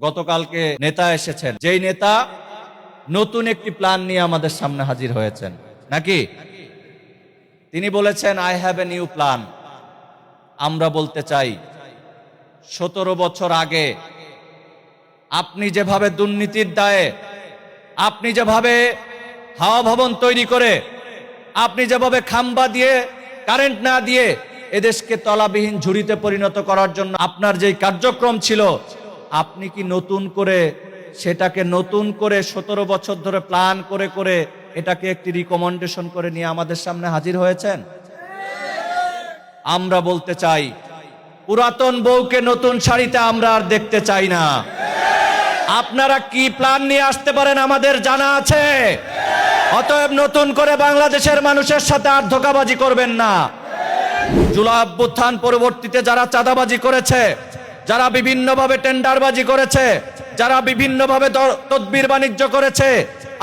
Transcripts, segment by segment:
গতকালকে নেতা এসেছেন। যেই নেতা নতুন একটি প্ল্যান নিয়ে আমাদের সামনে হাজির হয়েছেন। নাকি? তিনি বলেছেন I have a new plan আমরা বলতে চাই, সতেরো বছর আগে আপনি যেভাবে দুর্নীতির দায়ে, আপনি যেভাবে হাওয়া ভবন তৈরি করে, আপনি যেভাবে খাম্বা দিয়ে, কারেন্ট না দিয়ে এদেশকে তলাবিহীন ঝুড়িতে পরিণত করার জন্য আপনার যেই কার্যক্রম ছিল আপনি কি নতুন করে সেটাকে নতুন করে সতেরো বছর ধরে প্ল্যান করে করে এটাকে একটি রিকমেন্ডেশন করে নিয়ে আমাদের সামনে হাজির হয়েছেন? আমরা বলতে চাই, পুরাতন বউকে নতুন শাড়িতে আমরা আর দেখতে চাই না। আপনারা কি প্ল্যান নিয়ে আসতে পারেন আমাদের জানা আছে? অতএব নতুন করে বাংলাদেশের মানুষের সাথে আর ধোকাবাজি করবেন না। জুলাই অভ্যুত্থান পরবর্তীতে যারা চাঁদাবাজি করেছে যারা বিভিন্নভাবে টেন্ডারবাজি করেছে, যারা বিভিন্নভাবে তদবির বাণিজ্য করেছে,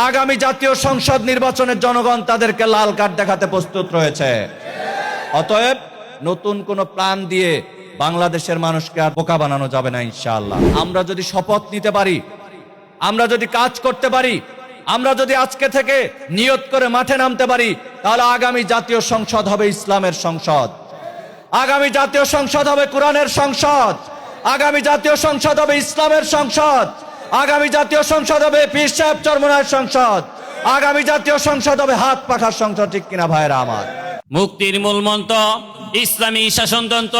আগামী জাতীয় সংসদ নির্বাচনের জনগণ তাদেরকে লাল কার্ড দেখাতে প্রস্তুত রয়েছে। অতএব নতুন কোন প্ল্যান দিয়ে বাংলাদেশের মানুষকে আর বোকা বানানো যাবে না, ইনশাআল্লাহ। আমরা যদি শপথ নিতে পারি, আমরা যদি কাজ করতে পারি, আমরা যদি আজকে থেকে নিয়ত করে মাঠে নামতে পারি, তাহলে আগামী জাতীয় সংসদ হবে ইসলামের সংসদ। আগামী জাতীয় সংসদ হবে কোরআনের সংসদ। আগামী জাতীয় সংসদ হবে ইসলামের সংসদ। আগামী জাতীয় সংসদ হবে পীর সাহেব সংসদ। আগামী জাতীয় সংসদ হবে হাত পাখার সংসদ, ঠিক কিনা ভাইরা আমার? মুক্তির মূল মন্ত্র, ইসলামী শাসনতন্ত্র,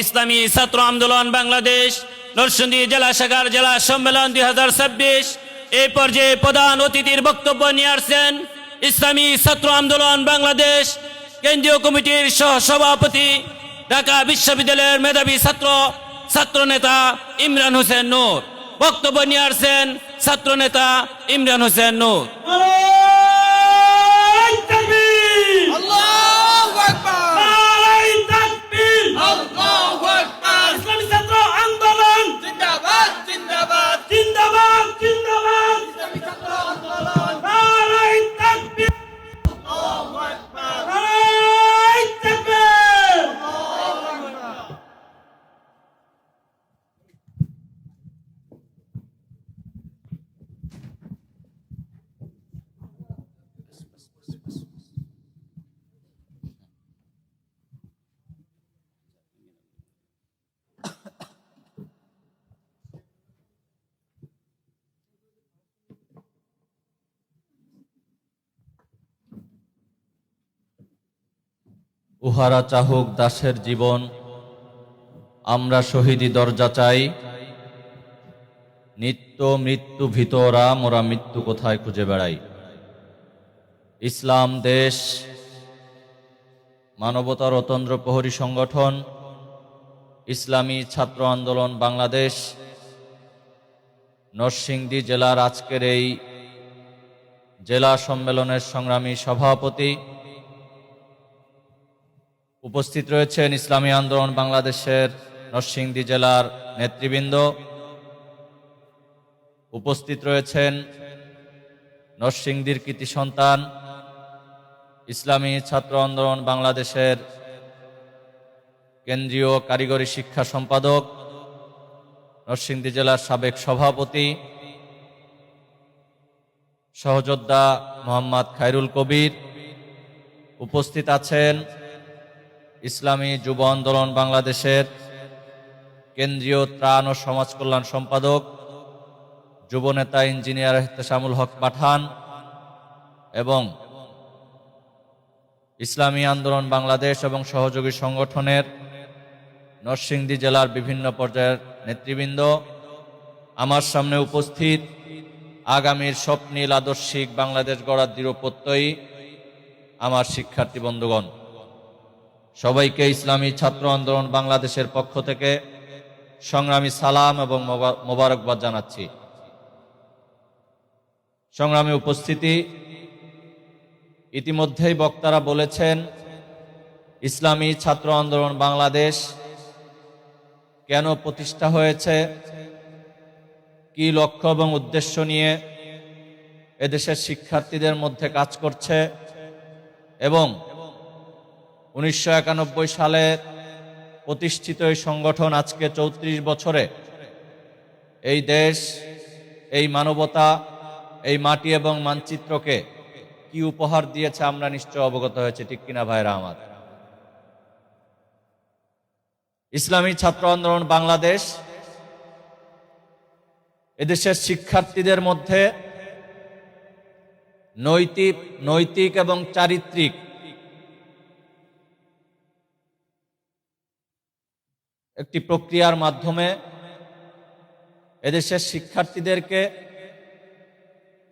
ইসলামী ছাত্র আন্দোলন বাংলাদেশ, নরসিংদী জেলা শাখার জেলা সম্মেলন দুই হাজার ছাব্বিশ। এই পর্যায়ে প্রধান অতিথির বক্তব্য নিয়ে আসছেন ইসলামী ছাত্র আন্দোলন বাংলাদেশ কেন্দ্রীয় কমিটির সহ সভাপতি ঢাকা বিশ্ববিদ্যালয়ের মেধাবী ছাত্র ছাত্র নেতা ইমরান হোসেন নূর। বক্তব্য নিয়ে আসছেন ছাত্র নেতা ইমরান হোসেন নূর আল্লাহু আকবার আল্লাহু আকবার ইসলামী ছাত্র আন্দোলন জিন্দাবাদ জিন্দাবাদ জিন্দাবাদ জিন্দাবাদ ইসলামী ছাত্র আন্দোলন নারাই তাকবীর আল্লাহু আকবার নারাই তাকবীর উহারা চাহুক দাসের জীবন। আমরা শহীদি দরজা চাই। নিত্য মৃত্যু ভিতরা মোরা মৃত্যু কোথায় খুঁজে বেড়াই। ইসলাম, দেশ মানবতার অতন্দ্র প্রহরী সংগঠন, ইসলামী ছাত্র আন্দোলন বাংলাদেশ, নরসিংদী জেলার আজকের এই জেলা সম্মেলনের সংগ্রামী সভাপতি উপস্থিত রয়েছেন ইসলামী আন্দোলন বাংলাদেশের নরসিংদী জেলার নেতৃবৃন্দ। উপস্থিত রয়েছেন নরসিংদীর কৃতি সন্তান, ইসলামী ছাত্র আন্দোলন বাংলাদেশের কেন্দ্রীয় কারিগরি শিক্ষা সম্পাদক, নরসিংদী জেলার সাবেক সভাপতি, সহযোদ্ধা মোহাম্মদ খায়রুল কবির। উপস্থিত আছেন ইসলামী যুব আন্দোলন বাংলাদেশের কেন্দ্রীয় ত্রাণ ও সমাজ কল্যাণ সম্পাদক যুবনেতা ইঞ্জিনিয়ার হেতেশামুল হক পাঠান এবং ইসলামী আন্দোলন বাংলাদেশ এবং সহযোগী সংগঠনের নরসিংদী জেলার বিভিন্ন পর্যায়ের নেতৃবৃন্দ। আমার সামনে উপস্থিত আগামীর স্বপ্নীল আদর্শিক বাংলাদেশ গড়ার দৃঢ় প্রত্যয়ী আমার শিক্ষার্থী বন্ধুগণ। সবাইকে ইসলামী ছাত্র আন্দোলন বাংলাদেশের পক্ষ থেকে সংগ্রামী সালাম এবং মোবা- মোবারকবাদ জানাচ্ছি। সংগ্রামী উপস্থিতি, ইতিমধ্যেই বক্তারা বলেছেন, ইসলামী ছাত্র আন্দোলন বাংলাদেশ কেন প্রতিষ্ঠা হয়েছে, কি লক্ষ্য এবং উদ্দেশ্য নিয়ে এদেশের শিক্ষার্থীদের মধ্যে কাজ করছে এবং উনিশশো একানব্বই সালে প্রতিষ্ঠিত এই সংগঠন আজকে চৌত্রিশ বছরে। এই দেশ, এই মানবতা, এই মাটি এবং মানচিত্রকে কি উপহার দিয়েছে আমরা নিশ্চয় অবগত হয়েছে, ঠিক কিনা ভাইরা আমার? ইসলামী ছাত্র আন্দোলন বাংলাদেশ এদেশের শিক্ষার্থীদের মধ্যে নৈতিক নৈতিক এবং চারিত্রিক একটি প্রক্রিয়ার মাধ্যমে এদেশের শিক্ষার্থীদেরকে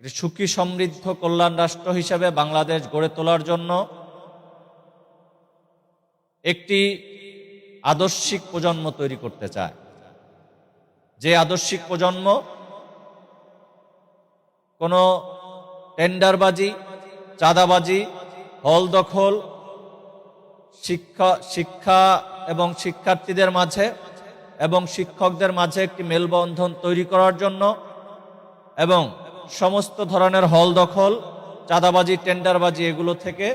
সুখী সমৃদ্ধ কল্যাণ রাষ্ট্র হিসেবে বাংলাদেশ গড়ে তোলার জন্য একটি আদর্শিক প্রজন্ম তৈরি করতে চায়। যে আদর্শিক প্রজন্ম কোনো টেন্ডারবাজি, চাঁদাবাজি হল দখল শিক্ষা শিক্ষা এবং শিক্ষার্থীদের মাঝে এবং শিক্ষকদের মাঝে একটি মেলবন্ধন তৈরি করার জন্য এবং সমস্ত ধরনের হল দখল, চাঁদাবাজি, টেন্ডারবাজি এগুলো থেকে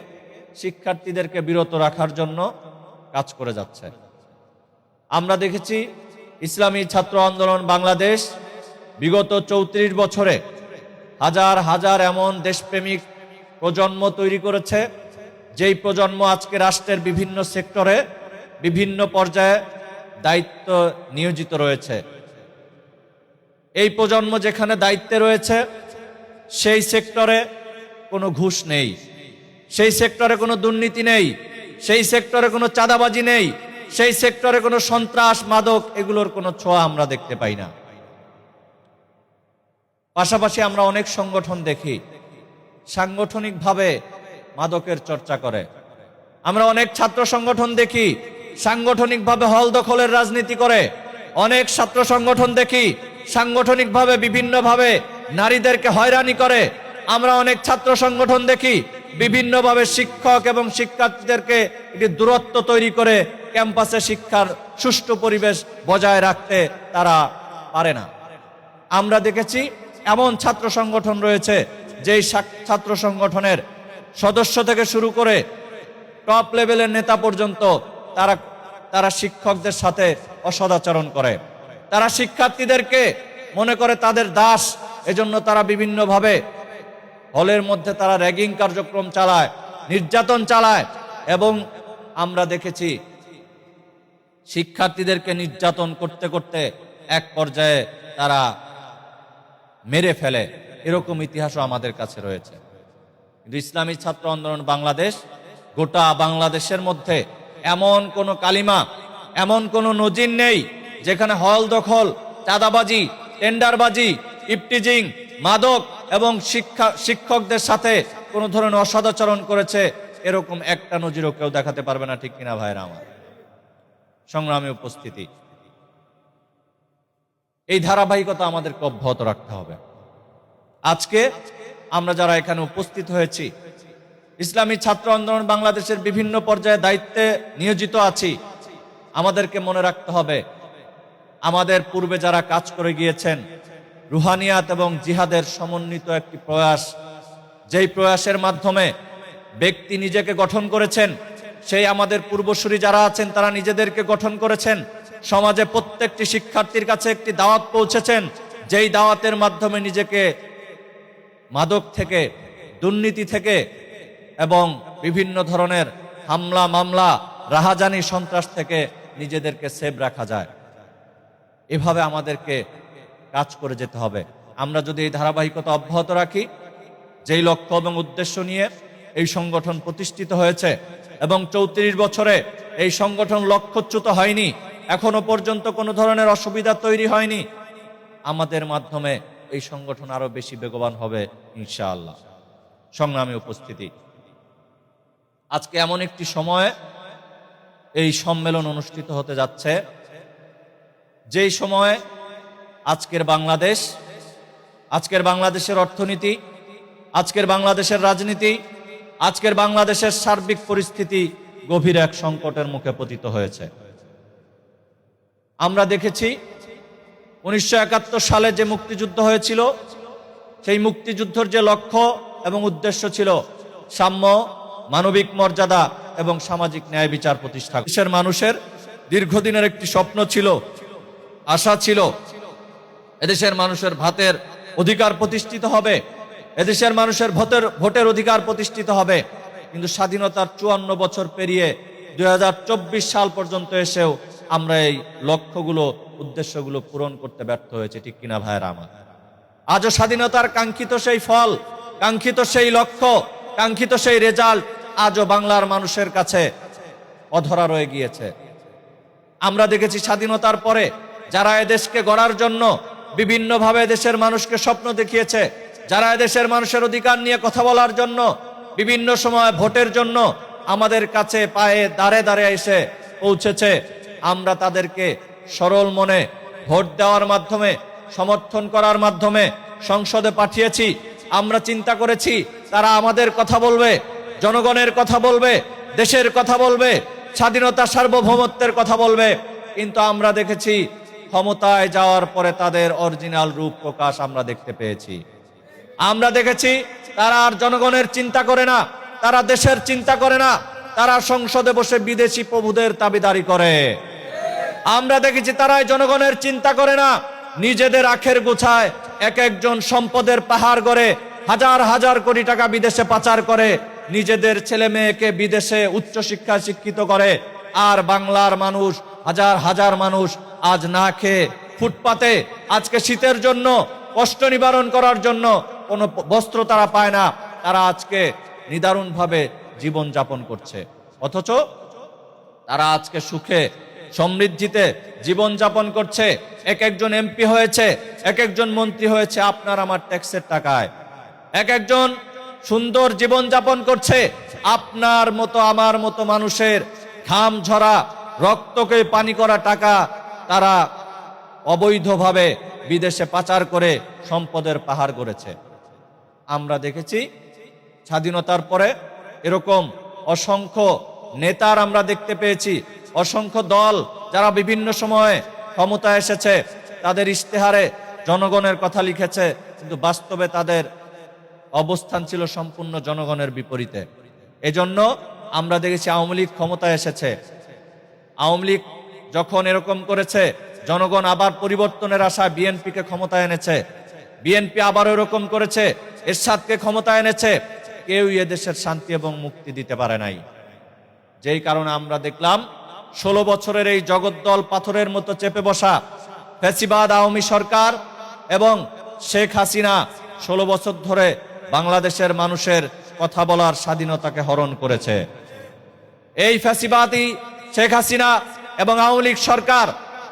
শিক্ষার্থীদেরকে বিরত রাখার জন্য কাজ করে যাচ্ছে। আমরা দেখেছি ইসলামী ছাত্র আন্দোলন বাংলাদেশ বিগত চৌত্রিশ বছরে হাজার হাজার এমন দেশপ্রেমিক প্রজন্ম তৈরি করেছে, যেই প্রজন্ম আজকে রাষ্ট্রের বিভিন্ন সেক্টরে বিভিন্ন পর্যায়ে দায়িত্ব নিয়োজিত রয়েছে। এই প্রজন্ম যেখানে দায়িত্বে রয়েছে, সেই সেক্টরে কোনো ঘুষ নেই। সেই সেক্টরে কোনো দুর্নীতি নেই। সেই সেক্টরে কোনো চাঁদাবাজি নেই। সেই সেক্টরে কোনো সন্ত্রাস, মাদক এগুলোর কোনো ছোঁয়া আমরা দেখতে পাই না। পাশাপাশি আমরা অনেক সংগঠন দেখি, সাংগঠনিকভাবে মাদকের চর্চা করে। আমরা অনেক ছাত্র সংগঠন দেখি সাংগঠনিকভাবে হল দখলের রাজনীতি করে। অনেক ছাত্র সংগঠন দেখি সাংগঠনিকভাবে বিভিন্নভাবে নারীদেরকে হয়রানি করে। আমরা অনেক ছাত্র সংগঠন দেখি বিভিন্নভাবে শিক্ষক এবং শিক্ষার্থীদেরকে একটি দূরত্ব তৈরি করে ক্যাম্পাসে শিক্ষার সুষ্ঠু পরিবেশ বজায় রাখতে তারা পারে না। আমরা দেখেছি এমন ছাত্র সংগঠন রয়েছে যেই ছাত্র সংগঠনের সদস্য থেকে শুরু করে টপ লেভেলের নেতা পর্যন্ত তারা তারা শিক্ষকদের সাথে অসদাচরণ করে। তারা শিক্ষার্থীদেরকে মনে করে তাদের দাস, এজন্য তারা বিভিন্নভাবে হলের মধ্যে তারা র্যাগিং কার্যক্রম চালায়, নির্যাতন চালায় এবং আমরা দেখেছি শিক্ষার্থীদেরকে নির্যাতন করতে করতে এক পর্যায়ে তারা মেরে ফেলে। এরকম ইতিহাসও আমাদের কাছে রয়েছে। কিন্তু ইসলামী ছাত্র আন্দোলন বাংলাদেশ গোটা বাংলাদেশের মধ্যে এমন কোনো কালিমা, এমন কোনো নজির নেই যেখানে হল দখল, চাঁদাবাজি, টেন্ডারবাজি, ইপটিজিং, মাদক এবং শিক্ষা, শিক্ষকদের সাথে কোনো ধরনের অসদাচরণ করেছে এরকম একটা নজিরও কেউ দেখাতে পারবে না, ঠিক কিনা ভাইরা আমার? সংগ্রামে উপস্থিতি। এই ধারাবাহিকতা আমাদেরকে অব্যাহত রাখতে হবে। আজকে আমরা যারা এখানে উপস্থিত হয়েছি ইসলামী ছাত্র আন্দোলন বাংলাদেশের বিভিন্ন পর্যায়ে দায়িত্বে নিয়োজিত আছি। আমাদেরকে মনে রাখতে হবে, আমাদের পূর্বে যারা কাজ করে গিয়েছেন, রুহানিয়াত এবং জিহাদের সমন্বিত একটি প্রয়াস, যেই প্রয়াসের মাধ্যমে ব্যক্তি নিজেকে গঠন করেছেন, সেই আমাদের পূর্বসূরি যারা আছেন তারা নিজেদেরকে গঠন করেছেন। সমাজে প্রত্যেকটি শিক্ষার্থীর কাছে একটি দাওয়াত পৌঁছেছেন, যেই দাওয়াতের মাধ্যমে নিজেকে মাদক থেকে, দুর্নীতি থেকে এবং বিভিন্ন ধরনের হামলা, মামলা, রাহাজানি সন্ত্রাস থেকে নিজেদেরকে সেভ রাখা যায়। এভাবে আমাদেরকে কাজ করে যেতে হবে। আমরা যদি এই ধারাবাহিকতা অব্যাহত রাখি, যেই লক্ষ্য এবং উদ্দেশ্য নিয়ে এই সংগঠন প্রতিষ্ঠিত হয়েছে এবং চৌত্রিশ বছরে এই সংগঠন লক্ষ্যচ্যুত হয়নি, এখনও পর্যন্ত কোনো ধরনের অসুবিধা তৈরি হয়নি, আমাদের মাধ্যমে এই সংগঠন আরও বেশি বেগবান হবে ইনশাআল্লাহ। সংগ্রামী উপস্থিতি। আজকে এমন একটি সময়ে এই সম্মেলন অনুষ্ঠিত হতে যাচ্ছে। যেই সময়ে আজকের বাংলাদেশ, আজকের বাংলাদেশের অর্থনীতি, আজকের বাংলাদেশের রাজনীতি, আজকের বাংলাদেশের সার্বিক পরিস্থিতি গভীর এক সংকটের মুখে পতিত হয়েছে। আমরা দেখেছি উনিশশো একাত্তর সালে যে মুক্তিযুদ্ধ হয়েছিল, সেই মুক্তিযুদ্ধর যে লক্ষ্য এবং উদ্দেশ্য ছিল সাম্য মানবিক মর্যাদা এবং সামাজিক ন্যায় বিচার প্রতিষ্ঠা দেশের মানুষের দীর্ঘদিনের একটি স্বপ্ন ছিল, আশা ছিল, এদেশের মানুষের ভাতের অধিকার প্রতিষ্ঠিত হবে, এদেশের মানুষের ভোটের ভোটের অধিকার প্রতিষ্ঠিত হবে, কিন্তু স্বাধীনতার চুয়ান্ন বছর পেরিয়ে দু হাজার চব্বিশ সাল পর্যন্ত এসেও আমরা এই লক্ষ্যগুলো, উদ্দেশ্যগুলো পূরণ করতে ব্যর্থ হয়েছে, ঠিক কিনা ভাইয়ের আমার? আজও স্বাধীনতার কাঙ্ক্ষিত সেই ফল, কাঙ্ক্ষিত সেই লক্ষ্য, কাঙ্ক্ষিত সেই রেজাল্ট আজও বাংলার মানুষের কাছে অধরা রয়ে গিয়েছে। আমরা দেখেছি স্বাধীনতার পরে যারা এদেশকে গড়ার জন্য বিভিন্নভাবে দেশের মানুষকে স্বপ্ন দেখিয়েছে, যারা এদেশের মানুষের অধিকার নিয়ে কথা বলার জন্য বিভিন্ন সময় ভোটের জন্য আমাদের কাছে পায়ে দাঁড়ে দাঁড়ে এসে পৌঁছেছে, আমরা তাদেরকে সরল মনে ভোট দেওয়ার মাধ্যমে, সমর্থন করার মাধ্যমে সংসদে পাঠিয়েছি। আমরা চিন্তা করেছি, তারা আমাদের কথা বলবে জনগণের কথা বলবে, দেশের কথা বলবে, স্বাধীনতা সার্বভৌমত্বের কথা বলবে। কিন্তু আমরা দেখেছি, ক্ষমতায় যাওয়ার পরে তাদের অরিজিনাল রূপ প্রকাশ আমরা দেখতে পেয়েছি। আমরা দেখেছি, তারা আর জনগণের চিন্তা করে না, তারা দেশের চিন্তা করে না, তারা সংসদে বসে বিদেশি প্রভুদের দাবিদারি করে। আমরা দেখেছি, তারাই জনগণের চিন্তা করে না, নিজেদের আখের গুছায় এক একজন সম্পদের পাহাড় গড়ে হাজার হাজার কোটি টাকা বিদেশে পাচার করে নিজেদের ছেলে মেয়েকে বিদেশে উচ্চশিক্ষায় শিক্ষিত করে। আর বাংলার মানুষ, হাজার হাজার মানুষ আজ না খেয়ে ফুটপাতে আজকে শীতের জন্য, কষ্ট নিবারণ করার জন্য কোনো বস্ত্র তারা পায় না। তারা আজকে নিদারুণভাবে জীবন যাপন করছে। অথচ তারা আজকে সুখে, সমৃদ্ধিতে জীবন যাপন করছে। এক একজন এমপি হয়েছে, এক একজন মন্ত্রী হয়েছে আপনার আমার ট্যাক্সের টাকায়। এক একজন সুন্দর জীবন যাপন করছে। আপনার মতো, আমার মতো মানুষের ঘাম ঝরা, রক্তকে পানি করা টাকা তারা অবৈধভাবে বিদেশে পাচার করে সম্পদের পাহাড় করেছে আমরা দেখেছি স্বাধীনতার পরে এরকম অসংখ্য নেতার আমরা দেখতে পেয়েছি, অসংখ্য দল যারা বিভিন্ন সময়ে ক্ষমতা এসেছে, তাদের ইশতেহারে জনগণের কথা লিখেছে, কিন্তু বাস্তবে তাদের অবস্থান ছিল সম্পূর্ণ জনগণের বিপরীতে। এজন্য আমরা দেখেছি আওয়ামী লীগ ক্ষমতায় এসেছে। আওয়ামী লীগ যখন এরকম করেছে, জনগণ আবার পরিবর্তনের আশায় বিএনপিকে ক্ষমতায় এনেছে। বিএনপি আবার এরকম করেছে, এরশাদকে ক্ষমতায় এনেছে। কেউই এদেশের শান্তি এবং মুক্তি দিতে পারে নাই। যেই কারণে আমরা দেখলাম, ষোলো বছরের এই জগদ্দল পাথরের মতো চেপে বসা ফেসিবাদ আওয়ামী সরকার এবং শেখ হাসিনা ষোলো বছর ধরে বাংলাদেশের মানুষের কথা বলার স্বাধীনতাকে হরণ করেছে। এই ফ্যাসিবাদী শেখ হাসিনা এবং আওয়ামী সরকার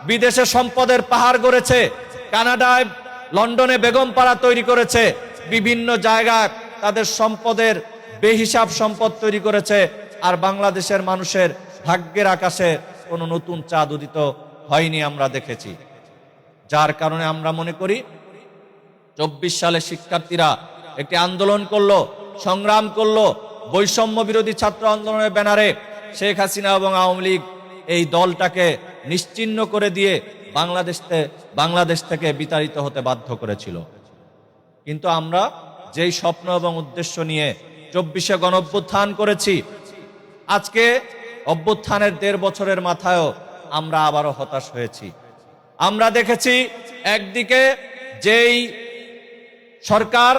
বিদেশে সম্পদের পাহাড় গড়েছে, কানাডায় লন্ডনে বেগমপাড়া তৈরি করেছে, বিভিন্ন জায়গায় তাদের সম্পদের বেহিসাব সম্পদ তৈরি করেছে আর বাংলাদেশের মানুষের ভাগ্যের আকাশে কোনো নতুন চাঁদ উদিত হয়নি আমরা দেখেছি। যার কারণে আমরা মনে করি, চব্বিশ সালে শিক্ষার্থীরা একটি আন্দোলন করল, সংগ্রাম করল, বৈষম্য বিরোধী ছাত্র আন্দোলনের ব্যানারে শেখ হাসিনা এবং আওয়ামী লীগ এই দলটাকে নিশ্চিহ্ন করে দিয়ে বাংলাদেশ বাংলাদেশ থেকে বিতাড়িত হতে বাধ্য করেছিল। কিন্তু আমরা যেই স্বপ্ন এবং উদ্দেশ্য নিয়ে চব্বিশে গণ অভ্যুত্থান করেছি, আজকে অভ্যুত্থানের দেড় বছরের মাথায়ও আমরা আবারও হতাশ হয়েছি। আমরা দেখেছি একদিকে যেই সরকার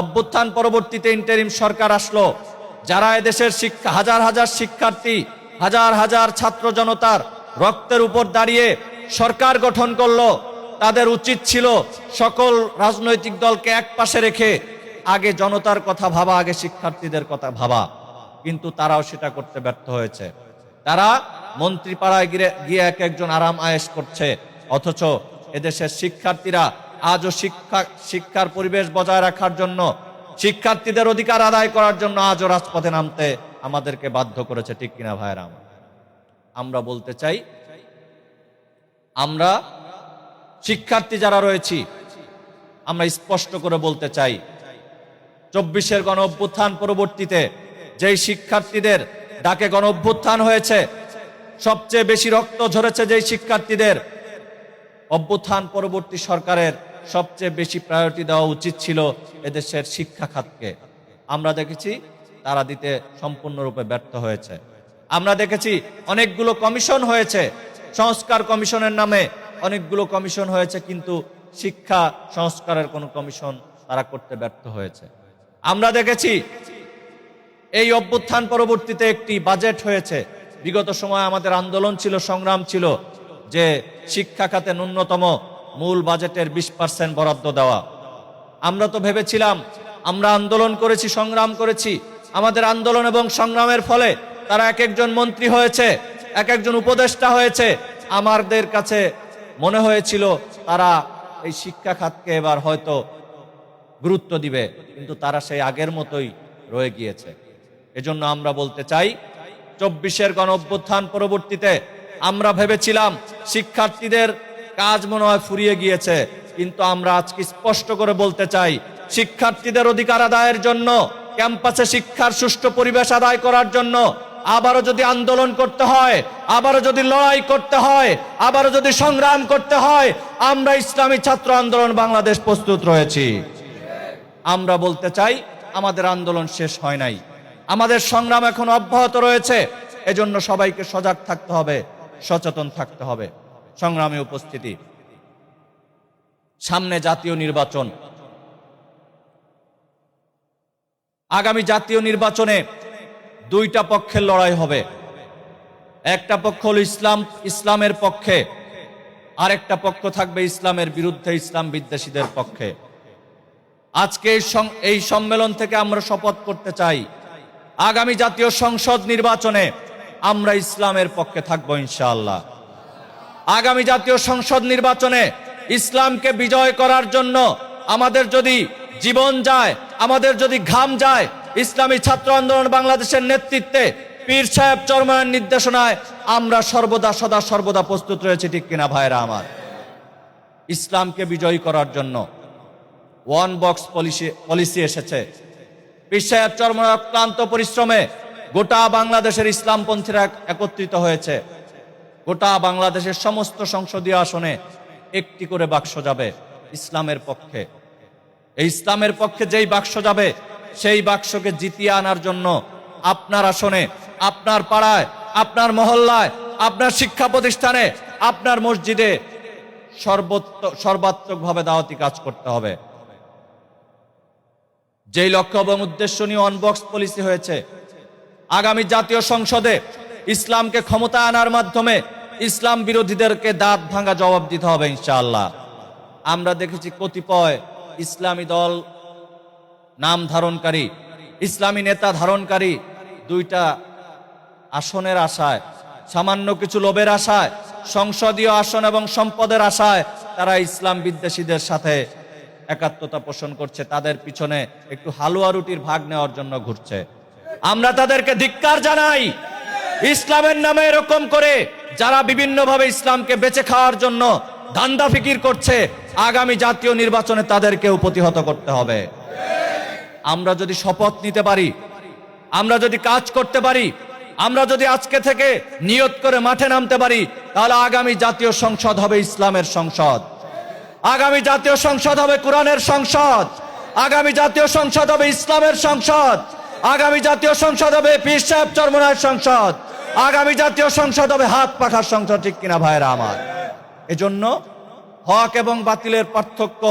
অভ্যুত্থান পরবর্তীতে ইন্টারিম সরকার আসলো, যারা এদেশের শিক্ষা, হাজার হাজার শিক্ষার্থী, হাজার হাজার ছাত্র জনতার রক্তের উপর দাঁড়িয়ে সরকার গঠন করল। তাদের উচিত ছিল সকল রাজনৈতিক দলকে এক পাশে রেখে আগে জনতার কথা ভাবা, আগে শিক্ষার্থীদের কথা ভাবা। কিন্তু তারাও সেটা করতে ব্যর্থ হয়েছে। তারা মন্ত্রীপাড়ায় গিয়ে এক একজন আরাম আয়েশ করছে, অথচ এদেশের শিক্ষার্থীরা আজও শিক্ষা, শিক্ষার পরিবেশ বজায় রাখার জন্য, শিক্ষার্থীদের অধিকার আদায় করার জন্য আজও রাজপথে নামতে আমাদেরকে বাধ্য করেছে, ঠিক কিনা ভাইয়েরা আমার। বলতে চাই, আমরা শিক্ষার্থী যারা রয়েছি, আমরা স্পষ্ট করে বলতে চাই, চব্বিশের গণ অভ্যুত্থান পরবর্তীতে যেই শিক্ষার্থীদের ডাকে গণ অভ্যুত্থান হয়েছে, সবচেয়ে বেশি রক্ত ঝরেছে যেই শিক্ষার্থীদের অভ্যুত্থান পরবর্তী সরকারের সবচেয়ে বেশি প্রায়োরিটি দেওয়া উচিত ছিল এদেশের শিক্ষা খাতকে। আমরা দেখেছি তারা দিতে সম্পূর্ণরূপে ব্যর্থ হয়েছে। আমরা দেখেছি অনেকগুলো কমিশন হয়েছে। সংস্কার কমিশনের নামে অনেকগুলো কমিশন হয়েছে, কিন্তু শিক্ষা সংস্কারের কোনো কমিশন তারা করতে ব্যর্থ হয়েছে। আমরা দেখেছি এই অভ্যুত্থান পরবর্তীতে একটি বাজেট হয়েছে। বিগত সময় আমাদের আন্দোলন ছিল, সংগ্রাম ছিল, যে শিক্ষা খাতে ন্যূনতম মূল বাজেটের বিশ পার্সেন্ট বরাদ্দ দেওয়া। আমরা তো ভেবেছিলাম, আমরা আন্দোলন করেছি, সংগ্রাম করেছি। আমাদের আন্দোলন এবং সংগ্রামের ফলে তারা এক একজন মন্ত্রী হয়েছে এক একজন উপদেষ্টা হয়েছে। আমাদের কাছে মনে হয়েছিল তারা এই শিক্ষা খাতকে এবার হয়তো গুরুত্ব দিবে, কিন্তু তারা সেই আগের মতোই রয়ে গিয়েছে। এজন্য আমরা বলতে চাই, চব্বিশের গণ অভ্যুত্থান পরবর্তীতে আমরা ভেবেছিলাম শিক্ষার্থীদের কাজ মনে হয় ফুরিয়ে গিয়েছে। কিন্তু আমরা আজকে স্পষ্ট করে বলতে চাই, শিক্ষার্থীদের অধিকার আদায়ের জন্য, ক্যাম্পাসে শিক্ষার সুষ্ঠু পরিবেশ আদায় করার জন্য, আবারও যদি আন্দোলন করতে হয়, আবারও যদি লড়াই করতে হয়, আবারও যদি সংগ্রাম করতে হয়, আমরা ইসলামী ছাত্র আন্দোলন বাংলাদেশ প্রস্তুত রয়েছি। আমরা বলতে চাই, আমাদের আন্দোলন শেষ হয় নাই। আমাদের সংগ্রাম এখন অব্যাহত রয়েছে, এজন্য সবাইকে সজাগ থাকতে হবে, সচেতন থাকতে হবে। সংগ্রামে উপস্থিতি। সামনে জাতীয় নির্বাচন। আগামী জাতীয় নির্বাচনে দুইটা পক্ষের লড়াই হবে। একটা পক্ষ হলো ইসলাম, ইসলামের পক্ষে। আরেকটা পক্ষ থাকবে ইসলামের বিরুদ্ধে, ইসলাম বিদ্বেষীদের পক্ষে। আজকে এই সম্মেলন থেকে আমরা শপথ করতে চাই, আগামী জাতীয় সংসদ নির্বাচনে আমরা ইসলামের পক্ষে থাকব ইনশাআল্লাহ। আগামী জাতীয় সংসদ নির্বাচনে ইসলামকে বিজয় করার জন্য আমাদের যদি জীবন যায়, আমাদের যদি ঘাম যায়, ইসলামী ছাত্র আন্দোলন বাংলাদেশের নেতৃত্বে পীর সাহেব চরমানের নির্দেশনায় আমরা সর্বদা, সদা, সর্বদা প্রস্তুত রয়েছে, ঠিক কিনা ভাইরা আমার? ইসলামকে বিজয়ী করার জন্য ওয়ান বক্স পলিসি পলিসি এসেছে। পীর সাহেব চরমন অক্লান্ত পরিশ্রমে গোটা বাংলাদেশের ইসলামপন্থীরা একত্রিত হয়েছে। গোটা বাংলাদেশের সমস্ত সংসদীয় আসনে একটি করে বাক্স যাবে ইসলামের পক্ষে। এই ইসলামের পক্ষে যেই বাক্স যাবে, সেই বাক্সকে জিতিয়ে আনার জন্য আপনার আসনে, আপনার পাড়ায়, আপনার মহল্লায়, আপনার শিক্ষা প্রতিষ্ঠানে, আপনার মসজিদে সর্বত্র সর্বাত্মকভাবে দাওয়াতি কাজ করতে হবে। যেই লক্ষ্য এবং উদ্দেশ্য নিয়ে অনবক্স পলিসি হয়েছে, আগামী জাতীয় সংসদে ইসলামকে ক্ষমতা আনার মাধ্যমে ইসলাম বিরোধীদেরকে দাঁত ভাঙা জবাব দিতে হবে, ইনশাআল্লাহ। আমরা দেখেছি কতিপয় ইসলামী দল নাম ধারণকারী, ইসলামী নেতা ধারণকারী দুইটা আসনের আশায়, সামান্য কিছু লোভের আশায়, সংসদীয় আসন এবং সম্পদের আশায় তারা ইসলাম বিদ্বেষীদের সাথে একাত্মতা পোষণ করছে, তাদের পিছনে একটু হালুয়া রুটির ভাগ নেওয়ার জন্য ঘুরছে। আমরা তাদেরকে ধিক্কার জানাই ইসলামের নামে এরকম করে যারা বিভিন্নভাবে ইসলামকে বেঁচে খাওয়ার জন্য ধান্দা ফিকির করছে, আগামী জাতীয় নির্বাচনে তাদেরকেও প্রতিহত করতে হবে। আমরা যদি শপথ নিতে পারি, আমরা যদি কাজ করতে পারি, আমরা যদি আজকে থেকে নিয়ত করে মাঠে নামতে পারি, তাহলে আগামী জাতীয় সংসদ হবে ইসলামের সংসদ। আগামী জাতীয় সংসদ হবে কোরআনের সংসদ। আগামী জাতীয় সংসদ হবে ইসলামের সংসদ। আগামী জাতীয় সংসদ হবে পীর সাহেব চরমনার সংসদ। আগামী জাতীয় সংসদ হবে, হাত পাখার সংসদ ঠিক কিনা ভাইরা আমার? এজন্য হক এবং বাতিলের পার্থক্য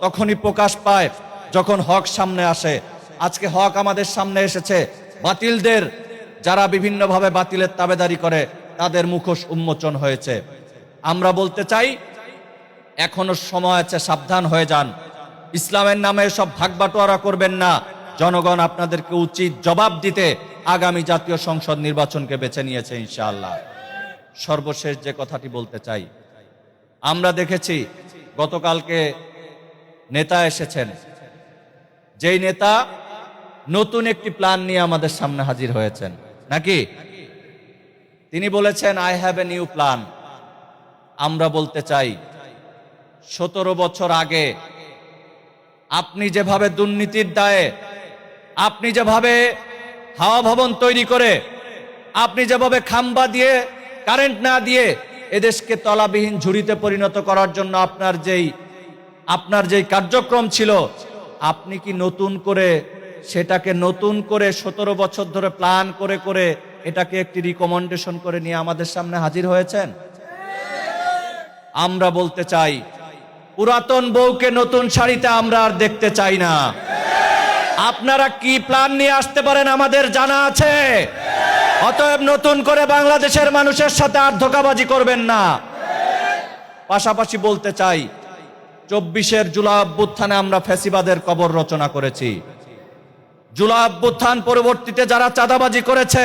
তখনই প্রকাশ পায় যখন হক সামনে আসে। আজকে হক আমাদের সামনে এসেছে। বাতিলদের যারা বিভিন্নভাবে বাতিলের তাবেদারি করে, তাদের মুখোশ উন্মোচন হয়েছে। আমরা বলতে চাই, এখনও সময় আছে, সাবধান হয়ে যান। ইসলামের নামে সব ভাগবাটোয়ারা করবেন না। জনগণ আপনাদেরকে উচিত জবাব দিতে আগামী জাতীয় সংসদ নির্বাচনকে বেছে নিয়েছে ইনশাআল্লাহ। সর্বশেষ যে কথাটি বলতে চাই, আমরা দেখেছি গতকালকে নেতা এসেছেন। যেই নেতা নতুন একটি প্ল্যান নিয়ে আমাদের সামনে হাজির হয়েছেন। নাকি? তিনি বলেছেন I have a new plan আমরা বলতে চাই, সতেরো বছর আগে আপনি যেভাবে দুর্নীতির দায়ে, আপনি যেভাবে হাওয়া ভবন তৈরি করে আপনি যেভাবে খাম্বা দিয়ে কারেন্ট না দিয়ে এদেশকে তলাবিহীন ঝুড়িতে পরিণত করার জন্য আপনার যেই আপনার যেই কার্যক্রম ছিল, আপনি কি নতুন করে সেটাকে নতুন করে সতেরো বছর ধরে প্ল্যান করে করে এটাকে একটি রিকমেন্ডেশন করে নিয়ে আমাদের সামনে হাজির হয়েছেন? আমরা বলতে চাই, পুরাতন বউকে নতুন শাড়িতে আমরা আর দেখতে চাই না। আপনারা কি প্ল্যান নিয়ে আসতে পারেন? আমাদের জানা আছে। অতএব নতুন করে বাংলাদেশের মানুষের সাথে আর ধোকাবাজি করবেন না। পাশাপাশি বলতে চাই, চব্বিশের অভ্যুত্থানে আমরা ফ্যাসিবাদের কবর রচনা করেছি। অভ্যুত্থান পরবর্তীতে যারা চাঁদাবাজি করেছে,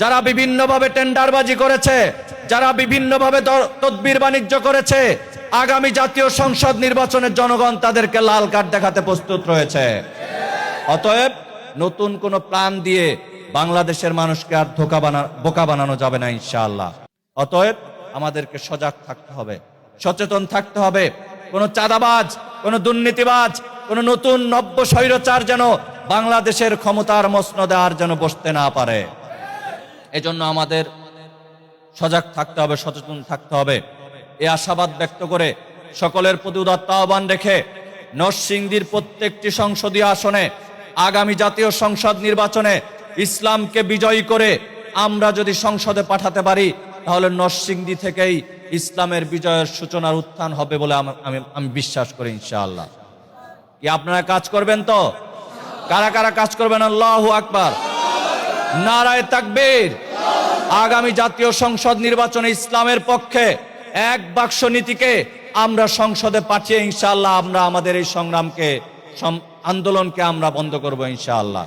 যারা বিভিন্নভাবে টেন্ডারবাজি করেছে, যারা বিভিন্নভাবে তদবির বাণিজ্য করেছে, আগামী জাতীয় সংসদ নির্বাচনে জনগণ তাদেরকে লাল কার্ড দেখাতে প্রস্তুত রয়েছে। অতএব নতুন কোন প্ল্যান দিয়ে বাংলাদেশের মানুষকে আর ধোকা বানা, বোকা বানানো যাবে না ইনশাআল্লাহ। অতএব আমাদেরকে সজাগ থাকতে হবে, সচেতন থাকতে হবে। কোন চাঁদাবাজ, কোন দুর্নীতিবাজ, কোন নতুন নব্য স্বৈরচার যেন বাংলাদেশের ক্ষমতার মসনদে আর যেন বসতে না পারে। এজন্য আমাদের সজাগ থাকতে হবে, সচেতন থাকতে হবে। এই আশাবাদ ব্যক্ত করে সকলের প্রতি উদাত্ত আহ্বান রেখে নরসিংদীর প্রত্যেকটি সংসদীয় আসনে আগামী জাতীয় সংসদ নির্বাচনে ইসলামকে বিজয়ী করে আমরা যদি সংসদে পাঠাতে পারি, তাহলে নরসিংদী থেকেই ইসলামের বিজয়ের সূচনার উত্থান হবে বলে আম- আমি বিশ্বাস করি ইনশাআল্লাহ। কি আপনারা কাজ করবেন তো? কারা কারা কাজ করবেন? আল্লাহু আকবার। নারায় তাকবীর। আগামী জাতীয় সংসদ নির্বাচনে ইসলামের পক্ষে এক বাক্স নীতিকে আমরা সংসদে পাঠিয়ে ইনশাআল্লাহ আমরা আমাদের এই সংগ্রামকে আন্দোলনকে আমরা বন্ধ করব ইনশাআল্লাহ।